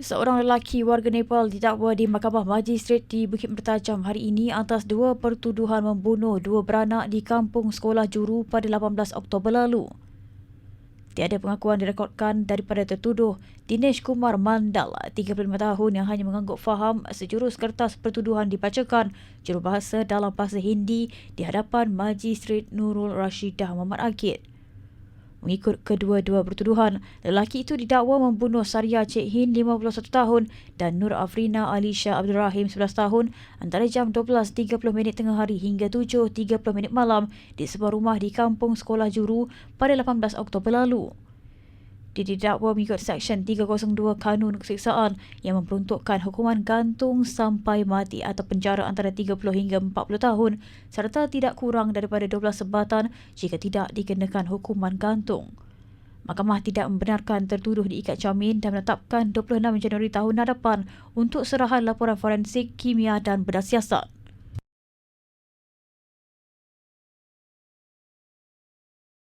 Seorang lelaki warga Nepal didakwa di Mahkamah Magistrat di Bukit Mertajam hari ini atas dua pertuduhan membunuh dua beranak di kampung sekolah juru pada 18 Oktober lalu. Tiada pengakuan direkodkan daripada tertuduh Dinesh Kumar Mandal, 35 tahun yang hanya mengangguk faham sejurus kertas pertuduhan dibacakan jurubahasa dalam bahasa Hindi di hadapan Magistrat Nurul Rashidah Muhammad Akid. Mengikut kedua-dua bertuduhan, lelaki itu didakwa membunuh Saria Cik Hin 51 tahun dan Nur Afrina Alisha Abdul Rahim 11 tahun antara jam 12.30 minit tengah hari hingga 7.30 minit malam di sebuah rumah di kampung sekolah juru pada 18 Oktober lalu. Didakwa mengikut Seksyen 302 Kanun Keseksaan yang memperuntukkan hukuman gantung sampai mati atau penjara antara 30 hingga 40 tahun serta tidak kurang daripada 12 sebatan jika tidak dikenakan hukuman gantung. Mahkamah tidak membenarkan tertuduh diikat jamin dan menetapkan 26 Januari tahun hadapan untuk serahan laporan forensik kimia dan bedah siasat.